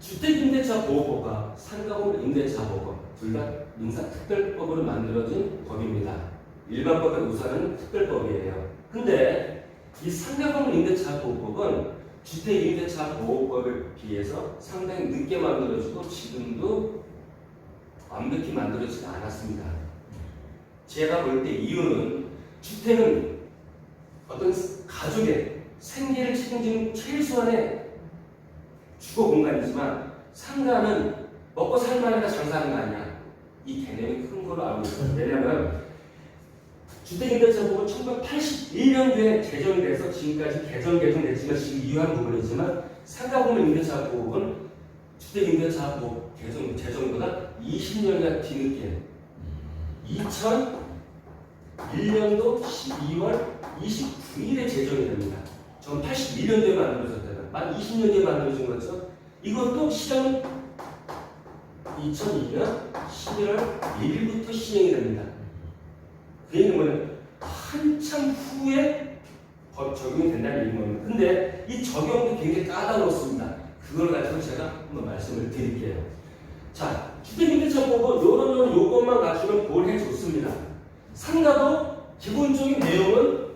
주택임대차 보호법과 상가금 임대차 보호법 둘 다 민사특별법으로 만들어진 법입니다. 일반법의 우선은 특별법이에요. 근데 이 상가금 임대차 보호법은 주택임대차 보호법에 비해서 상당히 늦게 만들어지고 지금도 완벽히 만들어지지 않았습니다. 제가 볼 때 이유는 주택은 어떤 가족의 생계를 책임지는 최소한의 주거 공간이지만 상가는 먹고 살만하니까 장사하는 거 아니야. 이 개념이 큰 걸로 알고 있어요. 왜냐하면 주택임대차 법은 1981년도에 제정이 돼서 지금까지 개정 개정됐지만 지금 유효한 부분이지만 상가보험 임대차 법은 주택임대차 법 개정 제정보다 20년이나 뒤늦게 2001년도 12월 29일에 제정이 됩니다. 전 81년도에 만들어졌잖아요. 만 20년 뒤에 만들어진 거죠. 이것도 시장 2002년 11월 1일부터 시행이 됩니다. 그 얘기는 뭐냐면 한참 후에 법 적용이 된다는 얘기입니다. 근데 이 적용도 굉장히 까다롭습니다. 그걸 가지고 제가 한번 말씀을 드릴게요. 자, 주택임대차법은 요런 요런 요것만 갖추면 보호해 줬습니다. 상가도 기본적인 내용은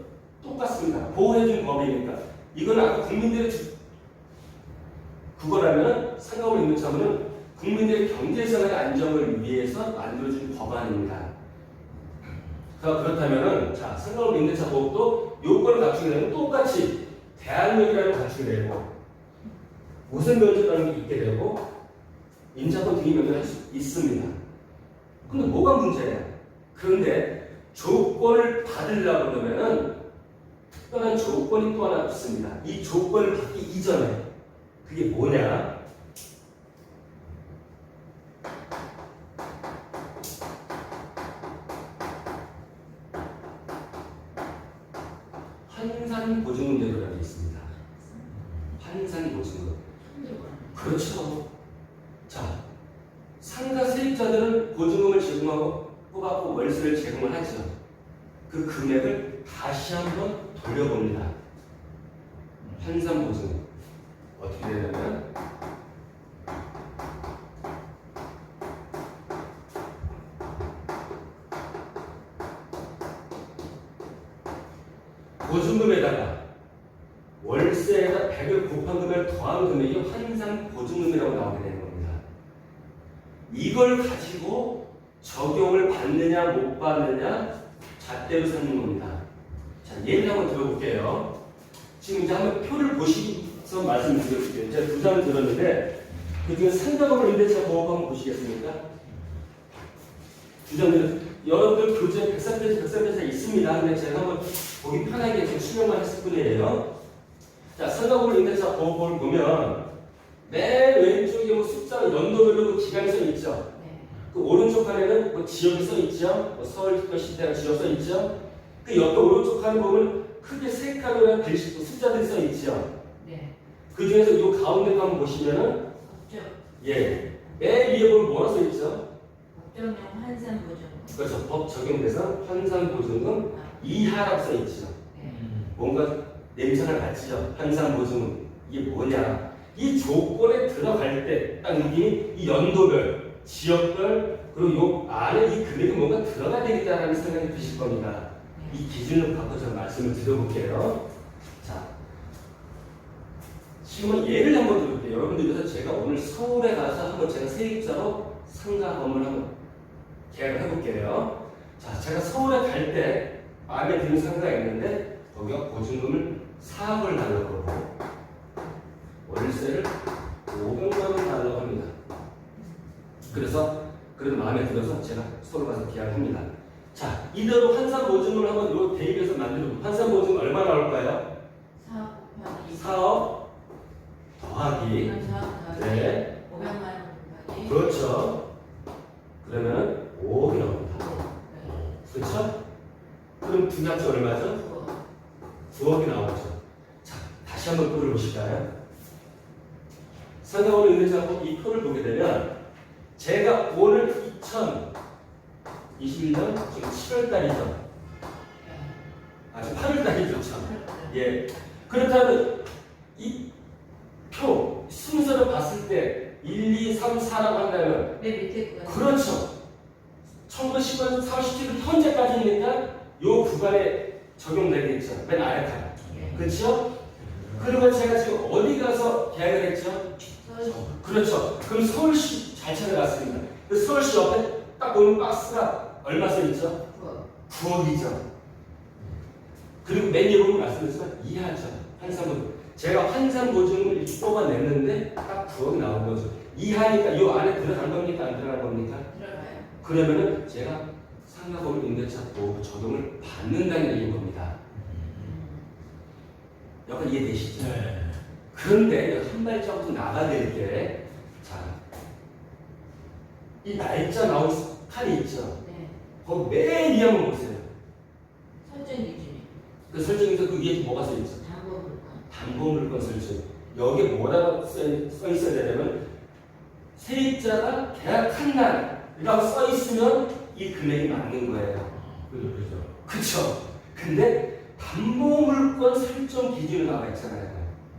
똑같습니다. 보호해준 법이니까. 이건 아까 국민들의 주- 그거라면 상가로 있는 차문은 국민들의 경제생활의 안정을 위해서 만들어진 법안입니다. 자, 그렇다면은 자 상가로 있는 차 법도 요건을 갖추게 되면 똑같이 걸 갖추게 되고 우선 면제라는 게 있게 되고 인자권 등의 면제를 할수 있습니다. 근데 뭐가 문제냐? 그런데 조건을 받으려고 그러면은 특별한 조건이 또 하나 있습니다. 이 조건을 받기 이전에 그게 뭐냐? 환산 보증금 제도라는 게 있습니다. 환산 보증금. 그렇죠. 자, 상가 세입자들은 보증금을 제공하고 뽑아고 월세를 제공을 하죠. 그 금액을 다시 한번 돌려봅니다. 환산 보증금. 어떻게 되냐면 보증금에다가 월세에다 100을 곱한 금액을 더한 금액이 환산 보증금이라고 나오게 되는 겁니다. 이걸 가지고 적용을 받느냐 못 받느냐 잣대로 삼는 겁니다. 자, 예를 한번 들어볼게요. 지금 이제 한번 표를 보시면 서 말씀드릴게요. 제가 두 장을 들었는데 그 중에 상가금을 임대차 보호법 한번 보시겠습니까? 두 장을 여러분들 교재 103페이지, 103페이지에 있습니다. 근데 제가 한번 보기 편하게 좀 수명만 했을 뿐이에요. 자, 상가금을 임대차 보호법을 보면 맨 왼쪽에 뭐 숫자 연도별로 그 기간이 써 있죠. 그 오른쪽 칸에는 뭐 지역이 써 있죠. 뭐 서울 특별시대라는 지역 써 있죠. 그 옆에 오른쪽 칸 보면 크게 세 칸이나 글씨 또 숫자들이 써 있죠. 네. 그 중에서 이 가운데 칸 보시면은 법정, 예, 맨 위에 보면 뭐가 써 있죠? 법정용 환산 보증. 그렇죠. 법 적용 대상 환산 보증금 이하라고 써 있죠. 네. 뭔가 냄새가 나지죠. 환산 보증금 이게 뭐냐? 이 조건에 들어갈 때 딱 느낌이 이 연도별, 지역별 그리고 요 안에 이 금액이 뭔가 들어가야 되겠다라는 생각이 드실 겁니다. 이 기준을 갖고 제가 말씀을 드려볼게요. 자, 지금 예를 한번 들어볼게요. 여러분들께서 제가 오늘 서울에 가서 한번 제가 세입자로 상가 건물 한번 계약을 해볼게요. 자, 제가 서울에 갈 때 마음에 드는 상가가 있는데 거기가 보증금을 4억을 달라고 그러고 월세를 500만 원 달라고 합니다. 그래서 그래도 마음에 들어서 제가 서울 가서 계약을 합니다. 자, 이대로 환산 보증을 한번 요 대입해서 만들고 환산 보증 얼마 나올까요? 사업 곱하기 4억 더하기 네 500만 원 곱하기 그렇죠. 그러면 5억이 나옵니다. 그렇죠? 그럼 두 합치 얼마죠? 9억이 나오죠. 자, 다시 한번 표를 보실까요? 상가원을 임대차법 이 표를 보게 되면 제가 오늘 2021년 지금 7월 달이죠. 네. 7월 예. 그렇다면 이 표 순서를 봤을 때 1, 2, 3, 4라고 한다면 맨 밑에 거. 그렇죠. 1910년 4월 17일 현재까지니까 요 구간에 적용되겠죠. 맨 아래 칸. 예. 그렇죠? 그러면 제가 지금 어디 가서 계약을 했죠? 서울. 그렇죠. 그럼 서울시 잘 찾아갔습니다. 그 서울시 옆에 딱 보면 박스가 얼마 써 있죠? 구워. 9억이죠. 그리고 맨 위에 보면 말씀드렸지만 이하죠. 환산보증. 제가 환산보증을 뽑아냈는데 딱 9억 나온 거죠. 이 하니까 이 안에 들어간 겁니까? 안 들어간 겁니까? 들어가요. 그러면은 제가 상가법을 임대차 보호 적용을 받는다는 얘기인 겁니다. 약간 이해되시죠? 네. 그런데 한 발자국 나가야 될 때, 자, 이 날짜 나온 칸이 있죠? 네. 거기 맨 위에 한번 보세요. 설정 기준이. 그 설정에서 그 위에 뭐가 써 있죠? 담보 물건. 담보 물건 설정. 여기에 뭐라고 써, 써 있어야 되냐면, 세입자가 계약한 날이라고 써 있으면 이 금액이 맞는 거예요. 그죠, 그죠. 그쵸? 근데 담보물건 설정 기준이 나와 있잖아요.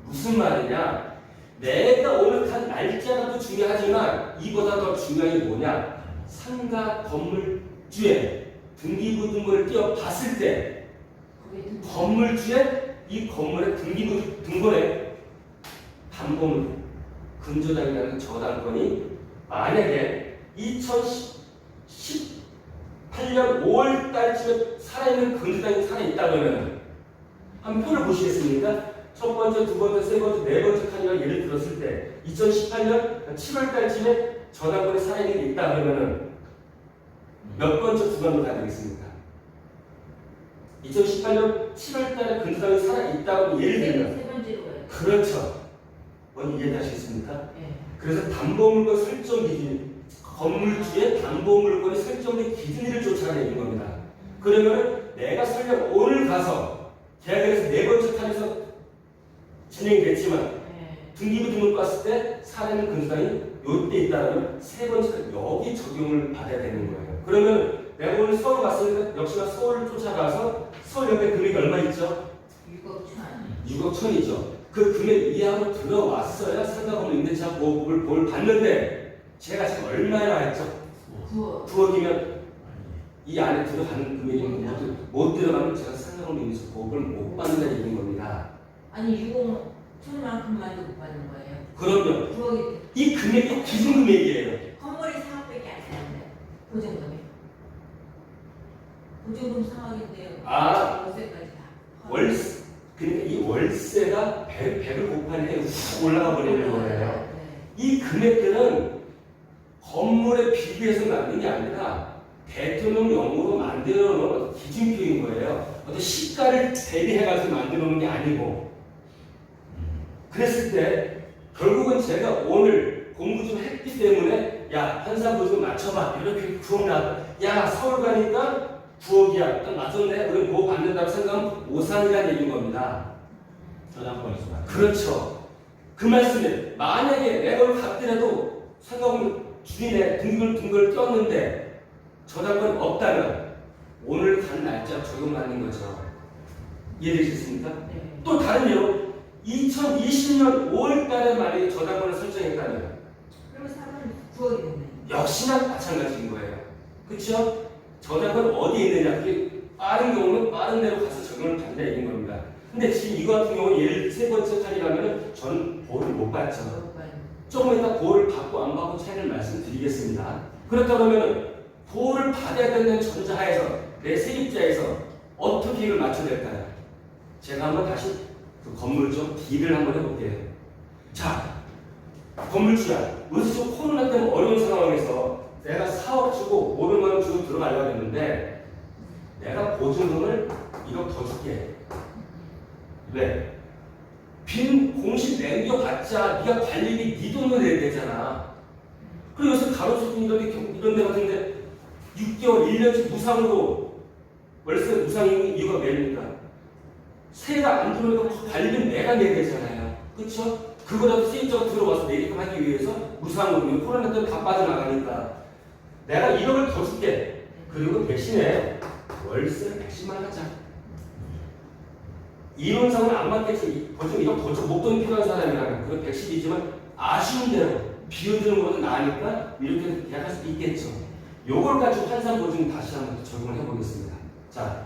무슨 말이냐? 내가 오늘 간 날짜도 중요하지만 이보다 더 중요한 게 뭐냐? 상가 건물주에 등기부등본을 띄어 봤을 때. 건물주에 이 건물의 등기부 등본에 담보물 근저당이라는 저당권이 만약에 2018년 5월 달쯤에 살아있는 근저당이 살아있다 그러면 한번 표를 보시겠습니까? 첫 번째, 두 번째, 세 번째, 네 번째 칸이라 예를 들었을 때 2018년 7월 달쯤에 저당권이 살아있는 게 있다 그러면은 몇 번째 구간으로 가야 되겠습니까? 2018년 7월 달에 근저당이 살아있다고 예를 세, 들면. 그렇죠. 뭔 이해하시겠습니까? 예. 그래서 담보물건 설정 기준, 건물주의 담보물건이 설정된 기준을 쫓아내는 겁니다. 그러면 내가 설령 오늘 가서 계약을 해서 네 번째 칸에서 진행이 됐지만 예. 등기부 등록 봤을 때 사례는 근사이 요때 있다면 세 번째 칸 여기 적용을 받아야 되는 거예요. 그러면 내가 오늘 서울 갔으니까 역시나 서울을 쫓아가서 서울 옆에 금액이 얼마 있죠? 6억 천. 6억 천이죠. 그 금액 이하로 들어왔어야 상가건물 임대차 보호법을 볼 봤는데 제가 지금 얼마나 했죠? 9억. 9억이면 이 안에 들어가는 금액이 못, 들- 못 들어가면 제가 상가건물 임대차 보호법을 못 받는다는 얘기인 겁니다. 아니 6억 천만큼만도 못 받는 거예요. 그러면 9억이 이 금액이 기준 금액이에요. 건물이 4억밖에 안 되는데 보증금이. 보증금 4억인데요. 아. 월세까지 다. 월세, 그러니까 이 월세가 100, 100을 곱하니까 확 올라가 버리는 거예요. 네. 이 금액들은 건물에 비교해서 만든 게 아니라 대통령령으로 만들어 놓은 기준표인 거예요. 어떤 시가를 대비해가지고 만들어 놓은 게 아니고. 그랬을 때 결국은 제가 오늘 공부 좀 했기 때문에 야 환산보 좀 맞춰봐 이렇게 9억 나왔다. 야 서울 가니까 9억이야. 딱 맞췄네. 그럼 뭐 받는다고 생각하면 오산이라는 얘기인 겁니다. 저당권 있으면. 그렇죠. 그 말씀에 만약에 내가 오늘 갔더라도 상가보면 주인의 등글 떴는데 저당권 없다면 오늘 간 날짜 적용받는 거죠. 이해되셨습니까? 네. 또 다른 예로 2020년 5월 달에 만약에 저당권을 설정했다면 그러면 3은 9억이 됐네. 역시나 마찬가지인 거예요. 그렇죠? 저당권 어디에 있느냐? 그게 빠른 경우는 빠른 대로 가서 적용을 받는다 얘기인 겁니다. 근데 지금 이거 같은 경우는 예를 세 번째 칸이라면 저는 보호를 못 받죠. 9억 받는. 조금 이따 보호를 받고 안 받고 차이를 말씀드리겠습니다. 그렇다 그러면 보호를 받아야 된다는 전자하에서 내 세입자에서 어떻게 이걸 맞춰야 될까요? 제가 한번 다시 그 건물 좀 딜을 한번 해볼게요. 자, 건물주야. 좀 코로나 때문에 어려운 상황에서 내가 4억 주고 500만 원 주고 들어가려고 했는데 내가 보증금을 1억 더 줄게. 왜? 빈 공실 남겨봤자 네가 관리비 네 돈으로 내야 되잖아. 그리고 요새 가로수도 이런 데, 이런 데 같은데 6개월, 1년씩 무상으로 월세 무상인 이유가 뭐입니까? 세가 안 들어오니까 관리비는 내가 내야 되잖아요. 그쵸? 그거라도 세입자가 들어와서 내게끔 하기 위해서 무상으로 코로나 때문에 다 빠져나가니까 내가 1억을 더 줄게. 그리고 대신에 월세 110만 하자. 이론상은 안 맞겠지. 보통 이거 보통 목돈이 필요한 사람이라면 그건 110이지만 아쉬운 대로 비워드는 것보다 나으니까 이렇게 계약할 수 있겠죠. 요걸 가지고 환산 보증 다시 한번 적용을 해보겠습니다. 자,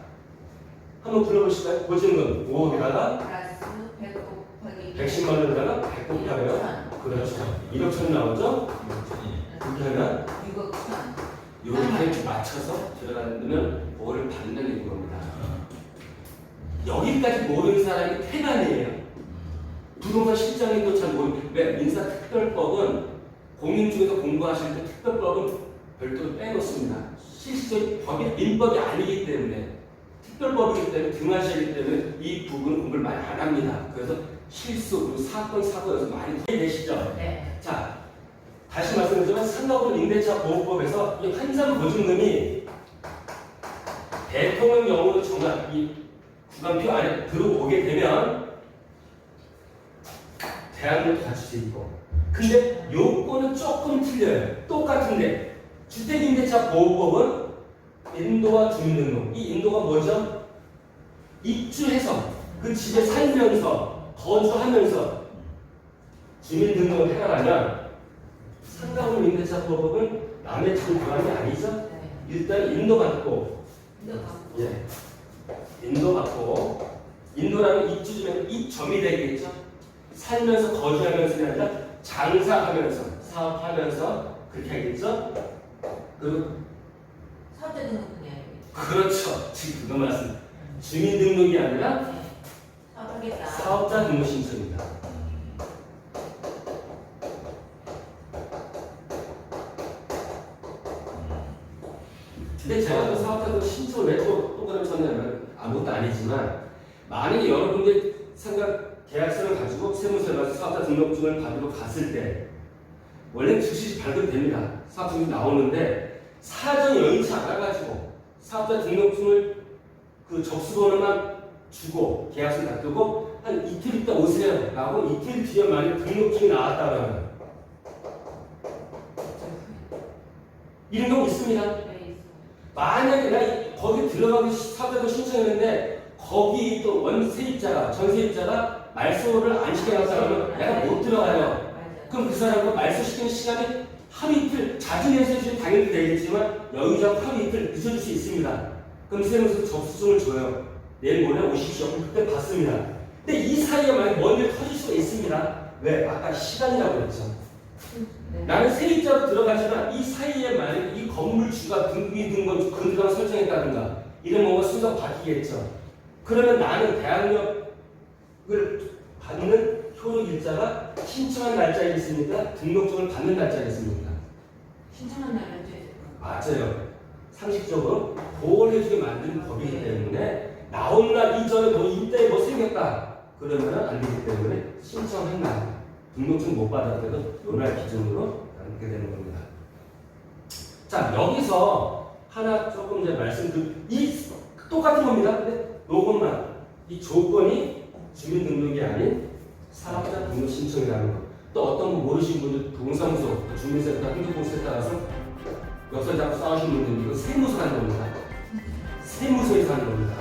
한번 불러보실까요? 보증은 5억에다가 플러스 100 곱하기 110만 원에다가 100 곱하면 그렇죠. 1억 천 나오죠? 그렇게 하면 6억 천. 이렇게 맞춰서 들어가면 뭐를 받는 겁니다. 여기까지 모르는 사람이 태반이에요. 부동산 실장님도 잘 모르는 왜 민사특별법은 공인 중에서 공부하실 때 특별법은 별도로 빼놓습니다. 실질적인 법이 민법이 아니기 때문에 특별법이기 때문에 등하시기 때문에 이 부분은 공부를 많이 안 합니다. 그래서 실수 그리고 사건 사고여서 많이 이해되시죠? 네. 자, 다시 말씀드리지만 상가분 임대차 보호법에서 이 환산 보증금이 대통령령으로 정한 이 구간표 안에 들어오게 되면 대안을 갖출 수 있고 근데 요건은 조금 틀려요. 똑같은데 주택임대차 보호법은 인도와 주민등록 이 인도가 뭐죠? 입주해서 그 집에 살면서 거주하면서 주민등록을 해나가면 상가분 임대차 보호법은 남의 집을 구하는 게 아니죠? 네. 일단 인도받고 이거 갖고. 예. 인도받고 인도라는 입주점에 입점이 되겠죠. 살면서 거주하면서가 아니라 장사하면서 사업하면서 그렇게 하겠죠. 그리고 사업자 등록금이 아니고. 그렇죠. 지금 그거 말씀. 주민등록이 아니라 네. 사업자 등록 신청입니다. 근데 제가 또 사업자들 신청을 왜또 똑같은 쳤냐면 아무 것도 아니지만 만약에 여러분들 생각 계약서를 가지고 세무서에 가서 사업자 등록증을 받으러 갔을 때 원래는 즉시 발급됩니다. 사업증이 나오는데 사정 여의치 않아가지고 사업자 등록증을 그 접수번호만 주고 계약서 놔두고 한 이틀 있다 오세요 라고 이틀 뒤에 만약 등록증이 나왔다면 이런 경우 있습니다. 네. 만약에 나 들어가기 사업자도 신청했는데 거기 또 원세입자가 전세입자가 말소를 안 시켜놨다면 내가 못 들어가요. 그럼 그 사람과 말소시키는 시간이 하루 이틀 자주 내서 주면 당연히 되겠지만 여유자 하루 이틀 늦어질 수 있습니다. 그럼 세무서 접수증을 줘요. 내일 모레 오십시오. 그때 받습니다. 근데 이 사이에 만약 뭔일 터질 수가 있습니다. 왜? 아까 시간이라고 그랬죠. 네. 나는 세입자로 들어가지만 이 사이에 만약 이 건물주가 등기 등본 근거가 설정했다든가 이런 뭐가 순서 바뀌겠죠. 그러면 나는 대학력을 받는 효력 일자가 신청한 날짜이겠습니까? 등록증을 받는 날짜겠습니까? 신청한 날은 이제 맞아요. 상식적으로 보호해주게 만든 법이기 때문에 나온 날 이전에 뭐 이때 뭐 생겼다 그러면 안 되기 때문에 신청한 날 등록증 못 받았더라도 요날 기준으로 남게 되는 겁니다. 자 여기서 하나 조금 이제 말씀드이 똑같은 겁니다. 근데 요것만 이 조건이 주민등록이 아닌 사업자 등록 신청이라는 거. 또 어떤 거 모르시는 분들 동사무소, 주민센터, 행정복지에 따라서 역설 잡고 싸우시는 분들 이거 세무서 하는 겁니다. 세무서에서 하는 겁니다.